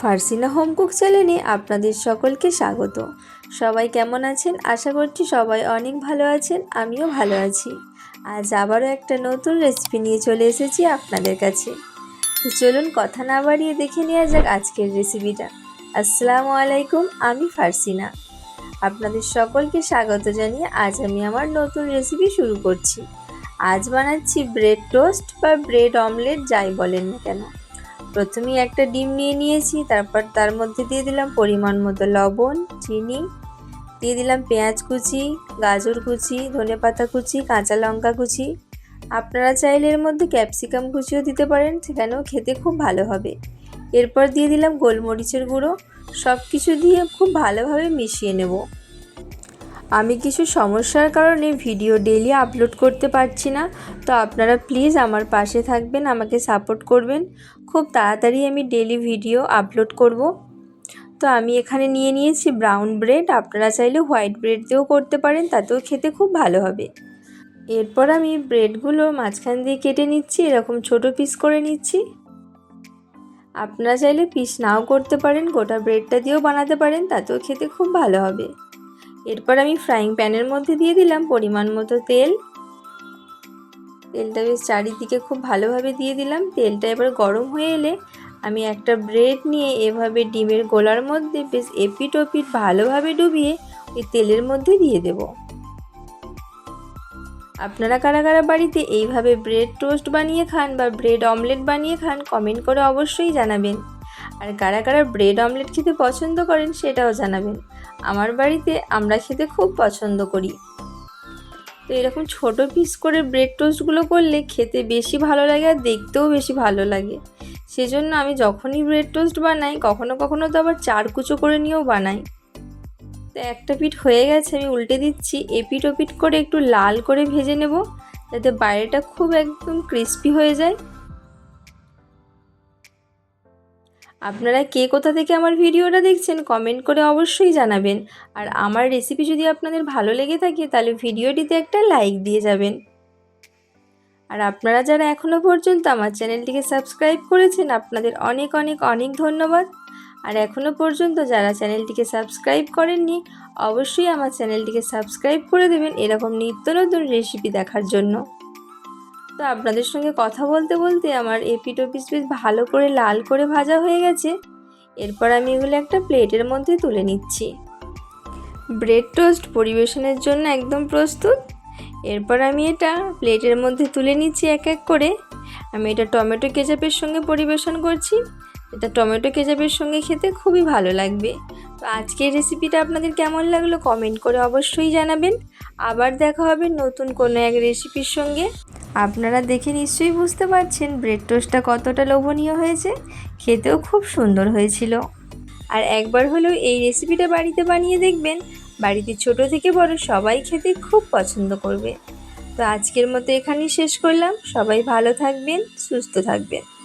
ফার্সিনা home cook চ্যানেলে আপনাদের সকলকে স্বাগত। সবাই কেমন আছেন? আশা করছি সবাই অনেক ভালো আছেন, আমিও ভালো আছি। আজ আবারও একটা নতুন রেসিপি নিয়ে চলে এসেছি আপনাদের কাছে। চলুন কথা না বাড়িয়ে দেখে নেওয়া যাক আজকের রেসিপিটা আসসালামু আলাইকুম, আমি ফার্সিনা। আপনাদের সকলকে স্বাগত জানিয়ে আজ আমি আমার নতুন রেসিপি শুরু করছি। আজ বানাচ্ছি ব্রেড টোস্ট বা ব্রেড অমলেট যাই বলেন না কেন। প্রথমেই একটা ডিম নিয়ে নিয়েছি, তারপর তার মধ্যে দিয়ে দিলাম পরিমাণ মতো লবণ, চিনি, দিয়ে দিলাম পেঁয়াজ কুচি, গাজর কুচি, ধনে পাতা কুচি, কাঁচা লঙ্কা কুচি। আপনারা চাইলে এর মধ্যে ক্যাপসিকাম কুচিও দিতে পারেন, সেখানেও খেতে খুব ভালো হবে। এরপর দিয়ে দিলাম গোলমরিচের গুঁড়ো। সব কিছু দিয়ে খুব ভালোভাবে মিশিয়ে নেব। আমি কিছু সমস্যার কারণে ভিডিও ডেলি আপলোড করতে পারছি না, তো আপনারা প্লিজ আমার পাশে থাকবেন, আমাকে সাপোর্ট করবেন। খুব তাড়াতাড়ি আমি ডেলি ভিডিও আপলোড করব। তো আমি এখানে নিয়ে নিয়েছি ব্রাউন ব্রেড আপনারা চাইলে হোয়াইট ব্রেড দিয়েও করতে পারেন, তাতেও খেতে খুব ভালো হবে। এরপর আমি ব্রেডগুলো মাঝখান দিয়ে কেটে নিচ্ছি, এরকম ছোট পিস করে নিচ্ছি। আপনারা চাইলে পিস নাও করতে পারেন, গোটা ব্রেডটা দিয়েও বানাতে পারেন, তাতেও খেতে খুব ভালো হবে। এরপর আমি ফ্রাইং প্যানের মধ্যে দিয়ে দিলাম পরিমাণ মতো তেল। তেলটা বেশ চারিদিকে খুব ভালোভাবে দিয়ে দিলাম। তেলটা এবার গরম হয়ে এলে আমি একটা ব্রেড নিয়ে এভাবে ডিমের গোলার মধ্যে বেশ এপিট ওপিট ভালোভাবে ডুবিয়ে ওই তেলের মধ্যে দিয়ে দেব। আপনারা কারা কারা বাড়িতে এইভাবে ব্রেড টোস্ট বানিয়ে খান বা ব্রেড অমলেট বানিয়ে খান কমেন্ট করে অবশ্যই জানাবেন। আর কারা কারা ব্রেড অমলেট খেতে পছন্দ করেন সেটাও জানাবেন। আমার বাড়িতে আমরা খেতে খুব পছন্দ করি। তো এরকম ছোট পিস করে ব্রেড টোস্টগুলো করলে খেতে বেশি ভালো লাগে আর দেখতেও বেশি ভালো লাগে। সেজন্য আমি যখনই ব্রেড টোস্ট বানাই, কখনো কখনো তো আবার চার কুচো করে নিয়েও বানাই। তো একটা পিঠ হয়ে গেছে, আমি উল্টে দিচ্ছি। এপিট ওপিট করে একটু লাল করে ভেজে নেব, যাতে বাইরেটা খুব একদম ক্রিস্পি হয়ে যায়। আপনারা কে কোথা থেকে আমার ভিডিওটা দেখছেন কমেন্ট করে অবশ্যই জানাবেন। আর আমার রেসিপি যদি আপনাদের ভালো লেগে থাকে, তাহলে ভিডিওটিতে একটা লাইক দিয়ে যাবেন। আর আপনারা যারা এখনও পর্যন্ত আমার চ্যানেলটিকে সাবস্ক্রাইব করেছেন, আপনাদের অনেক অনেক অনেক ধন্যবাদ। আর এখনও পর্যন্ত যারা চ্যানেলটিকে সাবস্ক্রাইব করেননি, অবশ্যই আমার চ্যানেলটিকে সাবস্ক্রাইব করে দেবেন এরকম নিত্য নতুন রেসিপি দেখার জন্য। তো আপনাদের সঙ্গে কথা বলতে বলতে আমার এপিট ওপিস বেশ ভালো করে লাল করে ভাজা হয়ে গেছে। এরপর আমি এগুলো একটা প্লেটের মধ্যে তুলে নিচ্ছি। ব্রেড টোস্ট পরিবেশনের জন্য একদম প্রস্তুত। এরপর আমি এটা প্লেটের মধ্যে তুলে নিচ্ছি এক এক করে। আমি এটা টমেটো কেচাপের সঙ্গে পরিবেশন করছি। এটা টমেটো কেচাপের সঙ্গে খেতে খুবই ভালো লাগবে। তো আজকের রেসিপিটা আপনাদের কেমন লাগল কমেন্ট করে অবশ্যই জানাবেন। আবার দেখা হবে নতুন কোনো এক রেসিপির সঙ্গে। আপনারা দেখে নিশ্চয়ই বুঝতে পারছেন ব্রেড টোস্টটা কতটা লোভনীয় হয়েছে। খেতেও খুব সুন্দর হয়েছিল। আর একবার হলেও এই রেসিপিটা বাড়িতে বানিয়ে দেখবেন। বাড়িতে ছোট থেকে বড় সবাই খেতে খুব পছন্দ করবে। তো আজকের মতো এখানেই শেষ করলাম। সবাই ভালো থাকবেন, সুস্থ থাকবেন।